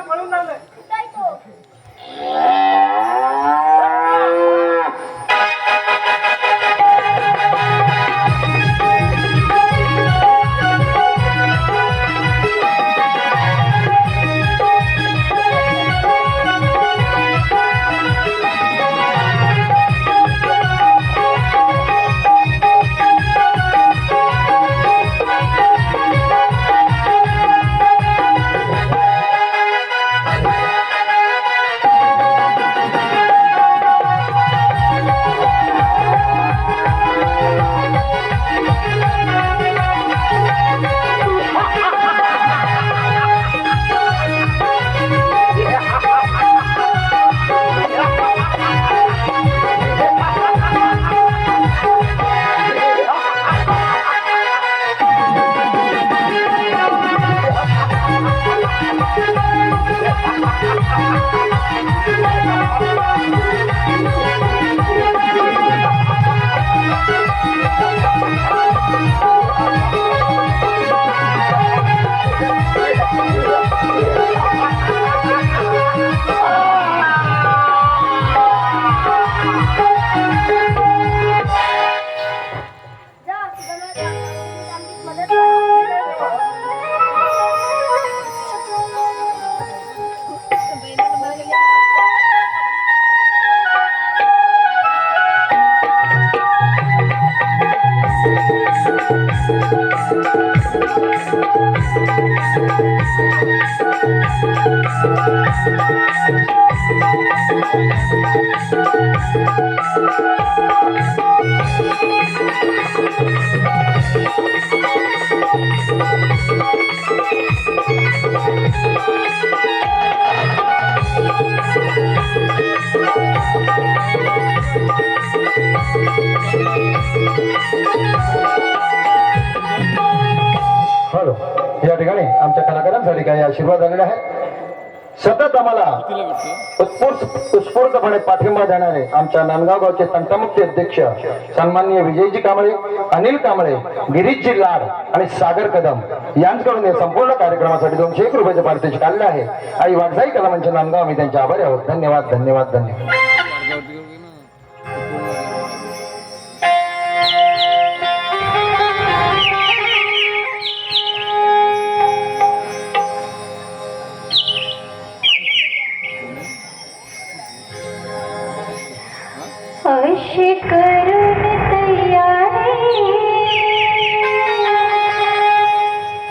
पळून लावलंय या ठिकाणी आमच्या कलाकारांसाठी काही आशीर्वाद आलेले आहेत सतत आम्हाला उत्स्फूर्त उत्स्फूर्तपणे पाठिंबा देणारे आमच्या नांदगाव गावचे तंटमुक्ती अध्यक्ष सन्माननीय विजयजी कांबळे अनिल कांबळे गिरीशजी लाड आणि सागर कदम यांच्याकडून या संपूर्ण कार्यक्रमासाठी दोनशे एक रुपयाचे पारितोषिक आलेले आहे. आई वाघजाई कला मंच नांदगाव आम्ही त्यांचे आभारी आहोत. धन्यवाद धन्यवाद धन्यवाद.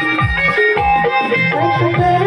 Thank you.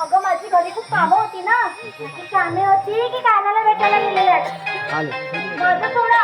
अगं माझी घरी खूप कामं होती ना. ती कामे होती की कानाला भेटायला गेलेल्या माझं सोडा.